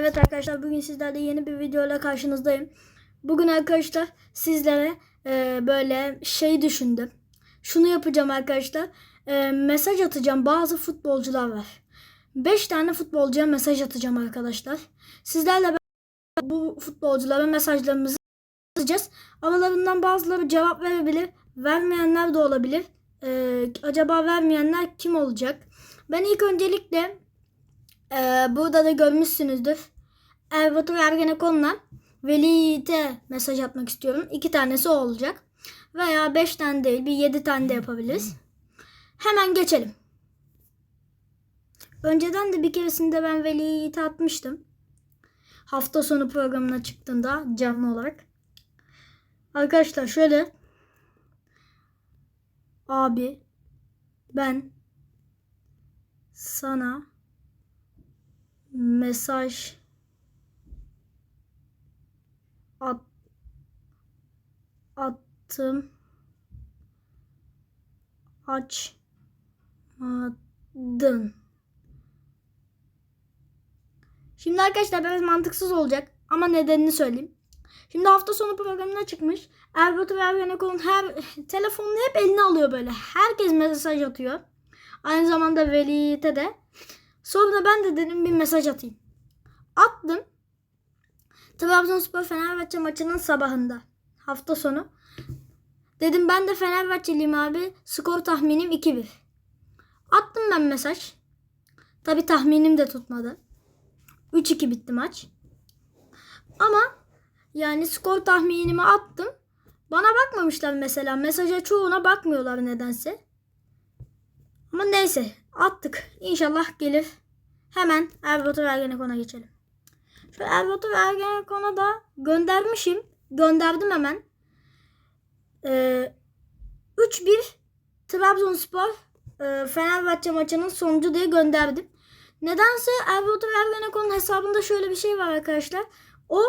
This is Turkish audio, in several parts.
Evet arkadaşlar bugün sizlerle yeni bir video ile karşınızdayım. Bugün arkadaşlar sizlere e, böyle şey düşündüm. Şunu yapacağım arkadaşlar. E, mesaj atacağım. Bazı futbolcular var. 5 tane futbolcuya mesaj atacağım arkadaşlar. Sizlerle bu futbolculara mesajlarımızı atacağız. Aralarından bazıları cevap verebilir. Vermeyenler de olabilir. E, acaba vermeyenler kim olacak? Ben ilk öncelikle ee, burada da görmüşsünüzdür. Erbatur Ergenekon'la Veli Yiğit'e mesaj atmak istiyorum. İki tanesi o olacak. Veya beş tane değil bir yedi tane de yapabiliriz. Hemen geçelim. Önceden de bir keresinde ben Veli Yiğit'e atmıştım. Hafta sonu programına çıktığında canlı olarak. Arkadaşlar şöyle. Abi ben sana mesaj at, attım açmadın. Şimdi arkadaşlar biraz mantıksız olacak ama nedenini söyleyeyim. Şimdi hafta sonu programına çıkmış. Erbat ve Ergenekon'un her telefonunu hep eline alıyor böyle. Herkes mesaj atıyor. Aynı zamanda Veli'ye de. Sonra ben de dedim bir mesaj atayım. Attım. Trabzonspor Fenerbahçe maçının sabahında. Hafta sonu. Dedim ben de Fenerbahçeliyim abi. Skor tahminim 2-1. Attım ben mesaj. Tabi tahminim de tutmadı. 3-2 bitti maç. Ama yani skor tahminimi attım. Bana bakmamışlar mesela. Mesaja çoğuna bakmıyorlar nedense. Ama neyse attık. İnşallah gelir. Hemen Erbatur Ergenekon'a geçelim. Şu Erbatur Ergenekon'a da göndermişim. Gönderdim hemen. Ee, 3-1 Trabzonspor e, Fenerbahçe maçının sonucu diye gönderdim. Nedense Erbatur Ergenekon'un hesabında şöyle bir şey var arkadaşlar. O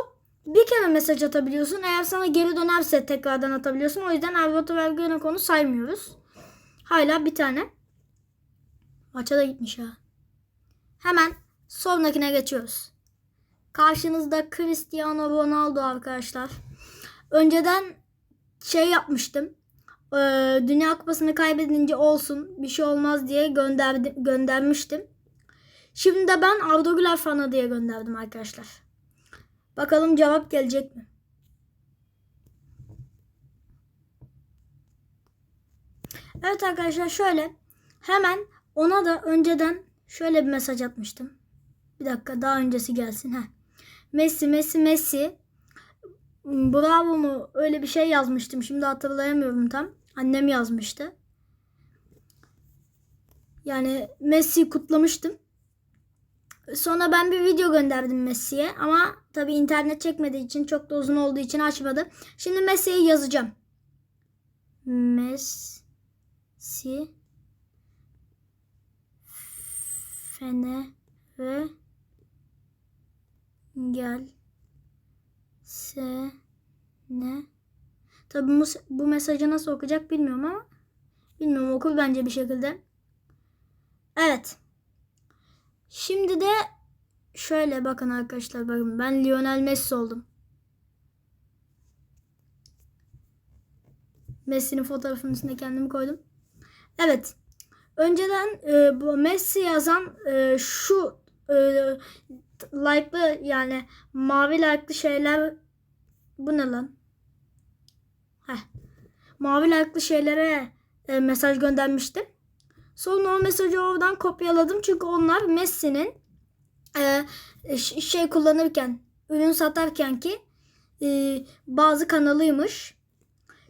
bir kere mesaj atabiliyorsun. Eğer sana geri dönerse tekrardan atabiliyorsun. O yüzden Erbatur Ergenekon'u saymıyoruz. Hala bir tane. Maça da gitmiş ha. Hemen sonrakine geçiyoruz. Karşınızda Cristiano Ronaldo arkadaşlar. Önceden şey yapmıştım. Ee, Dünya Kupası'nı kaybedince olsun bir şey olmaz diye gönderdi, göndermiştim. Şimdi de ben Arda Güler fanı diye gönderdim arkadaşlar. Bakalım cevap gelecek mi? Evet arkadaşlar şöyle hemen ona da önceden şöyle bir mesaj atmıştım. Bir dakika daha öncesi gelsin. Heh. Messi, Messi, Messi. Bravo mu? Öyle bir şey yazmıştım. Şimdi hatırlayamıyorum tam. Annem yazmıştı. Yani Messi kutlamıştım. Sonra ben bir video gönderdim Messi'ye ama tabi internet çekmediği için çok da uzun olduğu için açmadı. Şimdi Messi'ye yazacağım. Messi Fener'e gel sene. Tabi bu, bu mesajı nasıl okuyacak bilmiyorum ama bilmiyorum okur bence bir şekilde. Evet. Şimdi de şöyle bakın arkadaşlar bakın ben Lionel Messi oldum. Messi'nin fotoğrafının üstüne kendimi koydum. Evet. Önceden e, bu Messi yazan e, şu e, like'lı yani mavi like'lı şeyler bu ne lan? Heh. Mavi like'lı şeylere e, mesaj göndermiştim. Sonra o mesajı oradan kopyaladım çünkü onlar Messi'nin e, şey kullanırken, ürün satarken ki e, bazı kanalıymış.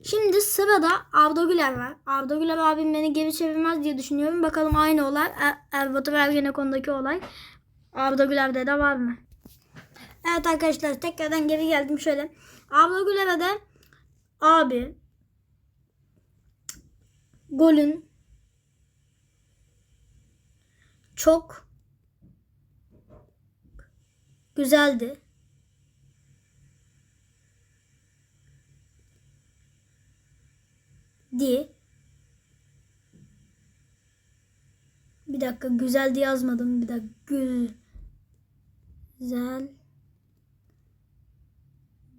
Şimdi sırada Arda Güler var. Arda Güler abim beni geri çevirmez diye düşünüyorum. Bakalım aynı olay er Erbatur Ergenekon'daki olay Arda Güler'de de var mı? Evet arkadaşlar tekrardan geri geldim şöyle. Arda Güler'e de abi golün çok güzeldi. Diye. Bir dakika güzeldi yazmadım. Bir dakika Güzel.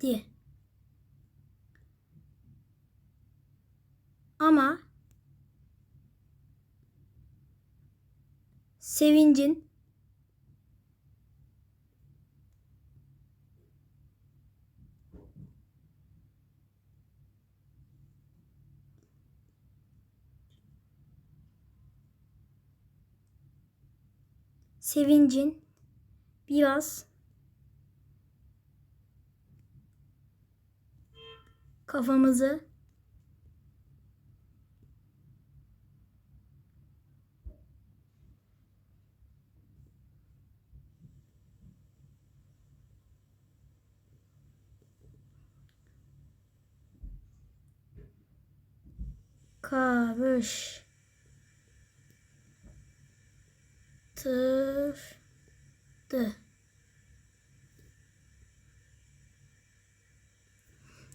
Di. Ama sevincin sevincin biraz kafamızı karıştırdı.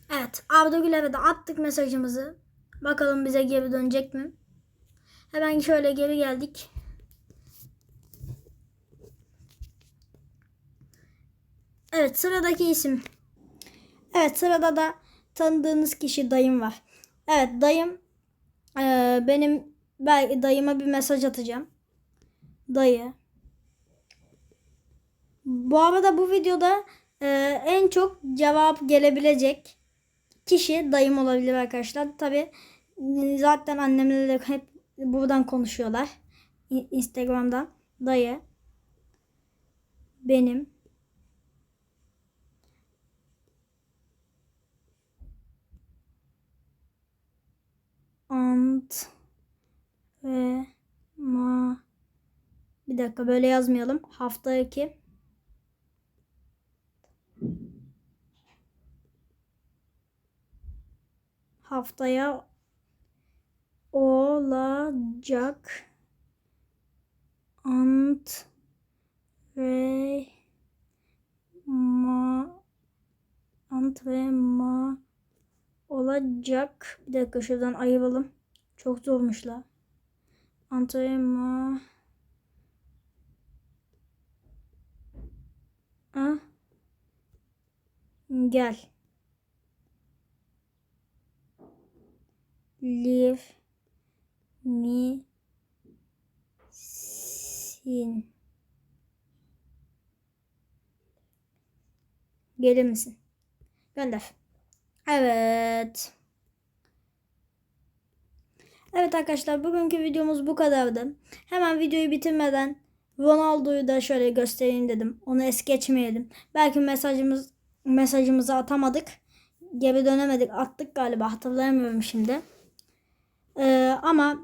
Evet, Arda Güler'e de attık mesajımızı. Bakalım bize geri dönecek mi? Hemen şöyle geri geldik. Evet, sıradaki isim. Evet, sırada da tanıdığınız kişi dayım var. Evet, dayım eee, benim belki dayıma bir mesaj atacağım. Dayı. Bu arada bu videoda eee, en çok cevap gelebilecek kişi dayım olabilir arkadaşlar. Tabi zaten annemle de hep buradan konuşuyorlar. Instagram'dan. Dayı. Benim. Ant ve ma bir dakika böyle yazmayalım. Hafta 2 haftaya olacak ant ve ma antrenma olacak. Bir dakika şuradan ayıralım. Çok zormuş la. Antrenma Gel. Live misin? Gelir misin? Gönder. Evet. Evet arkadaşlar bugünkü videomuz bu kadardı. Hemen videoyu bitirmeden Ronaldo'yu da şöyle göstereyim dedim. Onu es geçmeyelim. Belki mesajımız mesajımızı atamadık. Geri dönemedik. Attık galiba. Hatırlayamıyorum şimdi. Ee, ama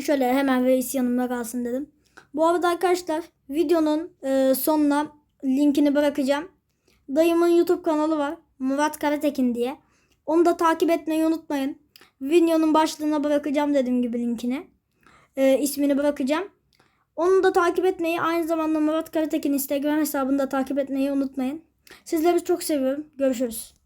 şöyle hemen reis yanımda kalsın dedim. Bu arada arkadaşlar videonun e, sonuna linkini bırakacağım. Dayımın YouTube kanalı var. Murat Karatekin diye. Onu da takip etmeyi unutmayın. Videonun başlığına bırakacağım dediğim gibi linkini. Ee, ismini bırakacağım. Onu da takip etmeyi aynı zamanda Murat Karatekin Instagram hesabını da takip etmeyi unutmayın. Sizleri çok seviyorum. Görüşürüz.